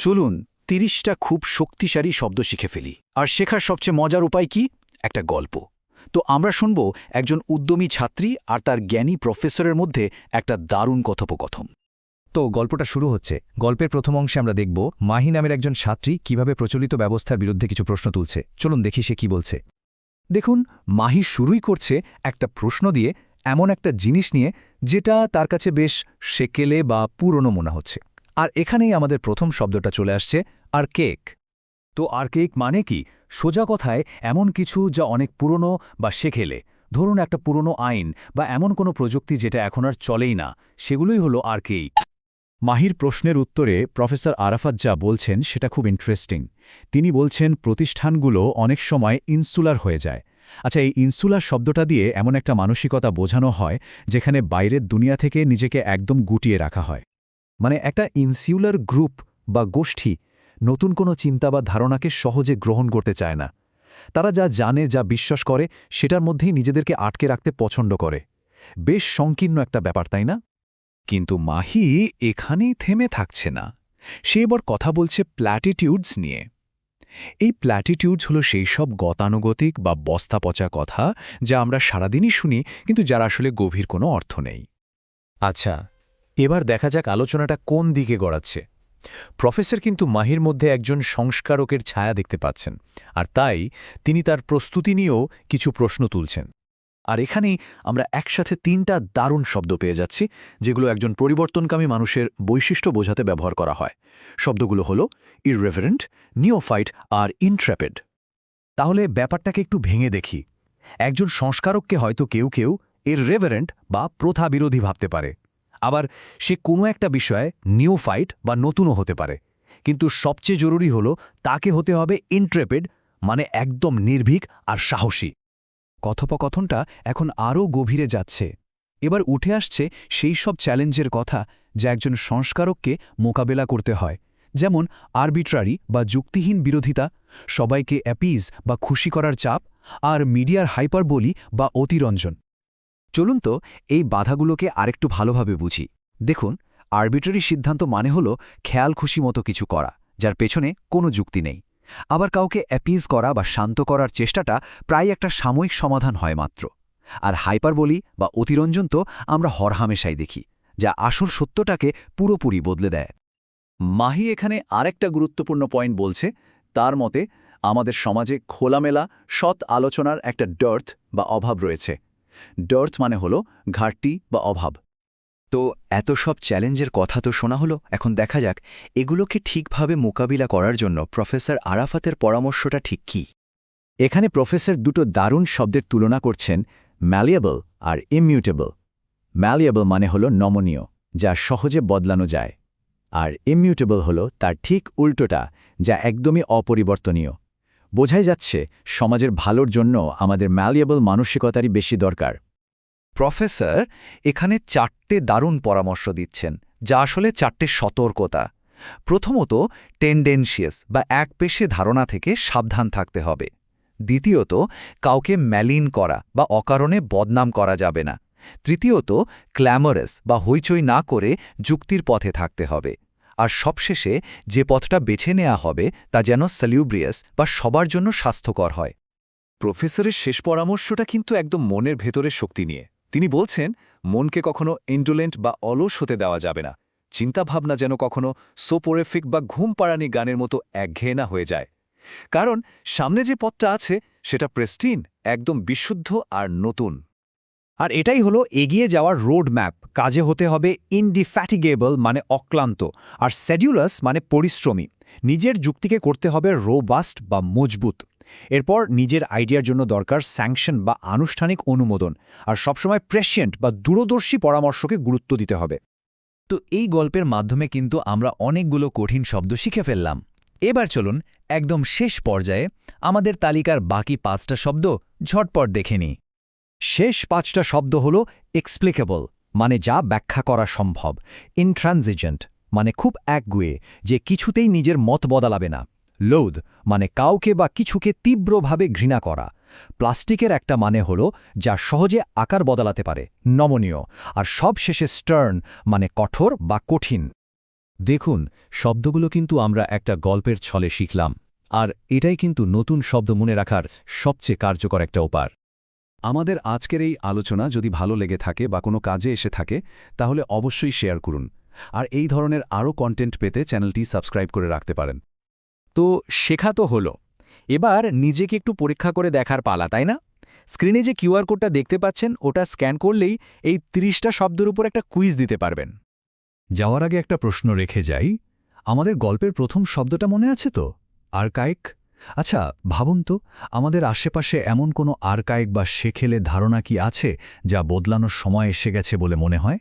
চলুন তিরিশটা খুব শক্তিশালী শব্দ শিখে ফেলি। আর শেখার সবচেয়ে মজার উপায় কি? একটা গল্প। তো আমরা শুনব একজন উদ্যমী ছাত্রী আর তার জ্ঞানী প্রফেসরের মধ্যে একটা দারুণ কথোপকথন। তো গল্পটা শুরু হচ্ছে। গল্পের প্রথম অংশে আমরা দেখব মাহি নামের একজন ছাত্রী কীভাবে প্রচলিত ব্যবস্থার বিরুদ্ধে কিছু প্রশ্ন তুলছে। চলুন দেখি সে কি বলছে। দেখুন, মাহি শুরুই করছে একটা প্রশ্ন দিয়ে এমন একটা জিনিস নিয়ে যেটা তার কাছে বেশ সেকেলে বা পুরনো মনে হচ্ছে। আর এখানেই আমাদের প্রথম শব্দটা চলে আসছে, আর কেক। তো আর্কেক মানে কি? সোজা কথায় এমন কিছু যা অনেক পুরনো বা শেখেলে। ধরুন একটা পুরনো আইন বা এমন কোনো প্রযুক্তি যেটা এখন আর চলেই না, সেগুলোই হলো আর্কেইক মাহির প্রশ্নের উত্তরে প্রফেসর আরাফাত যা বলছেন সেটা খুব ইন্টারেস্টিং তিনি বলছেন, প্রতিষ্ঠানগুলো অনেক সময় ইনসুলার হয়ে যায়। আচ্ছা এই ইনসুলার শব্দটা দিয়ে এমন একটা মানসিকতা বোঝানো হয়, যেখানে বাইরের দুনিয়া থেকে নিজেকে একদম গুটিয়ে রাখা হয়। মানে একটা ইনসিউলার গ্রুপ বা গোষ্ঠী নতুন কোনো চিন্তা বা ধারণাকে সহজে গ্রহণ করতে চায় না। তারা যা জানে, যা বিশ্বাস করে, সেটার মধ্যেই নিজেদেরকে আটকে রাখতে পছন্দ করে। বেশ সংকীর্ণ একটা ব্যাপার, তাই না? কিন্তু মাহি এখানেই থেমে থাকছে না। সে এবার কথা বলছে প্ল্যাটিটিউডস নিয়ে। এই প্ল্যাটিটিউডস হলো সেই সব গতানুগতিক বা বস্তা পচা কথা যা আমরা সারাদিনই শুনি, কিন্তু যার আসলে গভীর কোনো অর্থ নেই। আচ্ছা এবার দেখা যাক আলোচনাটা কোন দিকে গড়াচ্ছে। প্রফেসর কিন্তু মাহির মধ্যে একজন সংস্কারকের ছায়া দেখতে পাচ্ছেন, আর তাই তিনি তার প্রস্তুতি নিয়েও কিছু প্রশ্ন তুলছেন। আর এখানেই আমরা একসাথে তিনটা দারুণ শব্দ পেয়ে যাচ্ছি, যেগুলো একজন পরিবর্তনকামী মানুষের বৈশিষ্ট্য বোঝাতে ব্যবহার করা হয়। শব্দগুলো হল ইররেভারেন্ট নিওফাইট আর ইনট্র্যাপেড তাহলে ব্যাপারটাকে একটু ভেঙে দেখি। একজন সংস্কারককে হয়তো কেউ কেউ এর রেভারেন্ট বা প্রথা বিরোধী ভাবতে পারে। আবার সে কোনো একটা বিষয়ে নিওফাইট বা নতুনও হতে পারে। কিন্তু সবচেয়ে জরুরি হল তাকে হতে হবে ইন্ট্রেপেড মানে একদম নির্ভীক আর সাহসী। কথোপকথনটা এখন আরও গভীরে যাচ্ছে। এবার উঠে আসছে সেই সব চ্যালেঞ্জের কথা যা একজন সংস্কারককে মোকাবেলা করতে হয়। যেমন আরবিট্রারি বা যুক্তিহীন বিরোধিতা, সবাইকে অ্যাপিজ বা খুশি করার চাপ, আর মিডিয়ার হাইপারবলি বা অতিরঞ্জন। চলুন তো এই বাধাগুলোকে আরেকটু ভালোভাবে বুঝি। দেখুন আরবিট্রারি সিদ্ধান্ত মানে হল খেয়াল খুশি মতো কিছু করা, যার পেছনে কোনো যুক্তি নেই। আবার কাউকে অ্যাপিজ করা বা শান্ত করার চেষ্টাটা প্রায় একটা সাময়িক সমাধান হয় মাত্র। আর হাইপারবলি বা অতিরঞ্জন তো আমরা হরহামেশাই দেখি, যা আসল সত্যটাকে পুরোপুরি বদলে দেয়। মাহি এখানে আরেকটা গুরুত্বপূর্ণ পয়েন্ট বলছে, তার মতে আমাদের সমাজে খোলামেলা, সৎ আলোচনার একটা ডার্থ বা অভাব রয়েছে। ডার্থ মানে হল ঘাটতি বা অভাব। তো এত সব চ্যালেঞ্জের কথা তো শোনা হলো, এখন দেখা যাক এগুলোকে ঠিকভাবে মোকাবিলা করার জন্য প্রফেসর আরাফাতের পরামর্শটা ঠিক কী। এখানে প্রফেসর দুটো দারুণ শব্দের তুলনা করছেন ম্যালিয়েবল আর ইমিউটেবল ম্যালিয়েবল মানে হল নমনীয়, যা সহজে বদলানো যায়। আর ইমিউটেবল হল তার ঠিক উল্টোটা, যা একদমই অপরিবর্তনীয়। বোঝাই যাচ্ছে, সমাজের ভালোর জন্য আমাদের ম্যালিয়েবল মানসিকতারই বেশি দরকার। প্রফেসর, এখানে চারটে দারুণ পরামর্শ দিচ্ছেন, যা আসলে চারটে সতর্কতা। প্রথমত টেন্ডেন্সিয়াস বা এক পেশে ধারণা থেকে সাবধান থাকতে হবে। দ্বিতীয়ত, কাউকে ম্যালিন করা বা অকারণে বদনাম করা যাবে না। তৃতীয়ত ক্ল্যামরাস বা হইচই না করে যুক্তির পথে থাকতে হবে। আর সবশেষে যে পথটা বেছে নেওয়া হবে তা যেন স্যালিউব্রিয়াস বা সবার জন্য স্বাস্থ্যকর হয়। প্রফেসরের শেষ পরামর্শটা কিন্তু একদম মনের ভেতরের শক্তি নিয়ে। তিনি বলছেন, মনকে কখনো ইন্ডোলেন্ট বা অলস হতে দেওয়া যাবে না। চিন্তাভাবনা যেন কখনো সোপোরেফিক বা ঘুম পাড়ানি গানের মতো একঘেয়ে না হয়ে যায়। কারণ সামনে যে পথটা আছে, সেটা প্রেস্টিন একদম বিশুদ্ধ আর নতুন। আর এটাই হলো এগিয়ে যাওয়ার রোড ম্যাপ কাজে হতে হবে ইনডিফ্যাটিগেবল মানে অক্লান্ত, আর স্যাডিউলাস মানে পরিশ্রমী। নিজের যুক্তিকে করতে হবে রোবাস্ট বা মজবুত। এরপর নিজের আইডিয়ার জন্য দরকার স্যাংশন বা আনুষ্ঠানিক অনুমোদন, আর সবসময় প্রেসিয়েন্ট বা দূরদর্শী পরামর্শকে গুরুত্ব দিতে হবে। তো এই গল্পের মাধ্যমে কিন্তু আমরা অনেকগুলো কঠিন শব্দ শিখে ফেললাম। এবার চলুন একদম শেষ পর্যায়ে আমাদের তালিকার বাকি পাঁচটা শব্দ ঝটপট দেখে নিই। শেষ পাঁচটা শব্দ হল এক্সপ্লিকেবল মানে যা ব্যাখ্যা করা সম্ভব। ইনট্রানজিজেন্ট মানে খুব একগুয়ে, যে কিছুতেই নিজের মত বদলাবে না। লোদ মানে কাউকে বা কিছুকে তীব্রভাবে ঘৃণা করা। প্লাস্টিকের একটা মানে হল যা সহজে আকার বদলাতে পারে, নমনীয়, আর সব শেষে স্টার্ন মানে কঠোর বা কঠিন। দেখুন, শব্দগুলো কিন্তু আমরা একটা গল্পের ছলে শিখলাম, আর এটাই কিন্তু নতুন শব্দ মনে রাখার সবচেয়ে কার্যকর একটা উপার আমাদের আজকের এই আলোচনা যদি ভালো লেগে থাকে বা কোনো কাজে এসে থাকে, তাহলে অবশ্যই শেয়ার করুন। আর এই ধরনের আরও কন্টেন্ট পেতে চ্যানেলটি সাবস্ক্রাইব করে রাখতে পারেন। তো শেখা তো হলো। এবার নিজেকে একটু পরীক্ষা করে দেখার পালা, তাই না? স্ক্রিনে যে কিউআর কোডটা দেখতে পাচ্ছেন, ওটা স্ক্যান করলেই এই ৩০টা শব্দের উপর একটা কুইজ দিতে পারবেন। যাওয়ার আগে একটা প্রশ্ন রেখে যাই। আমাদের গল্পের প্রথম শব্দটা মনে আছে তো? আর্কাইক আচ্ছা ভাবুন তো, আমাদের আশেপাশে এমন কোনো আর্কাইক বা শেখেলে ধারণা কি আছে যা বদলানোর সময় এসে গেছে বলে মনে হয়?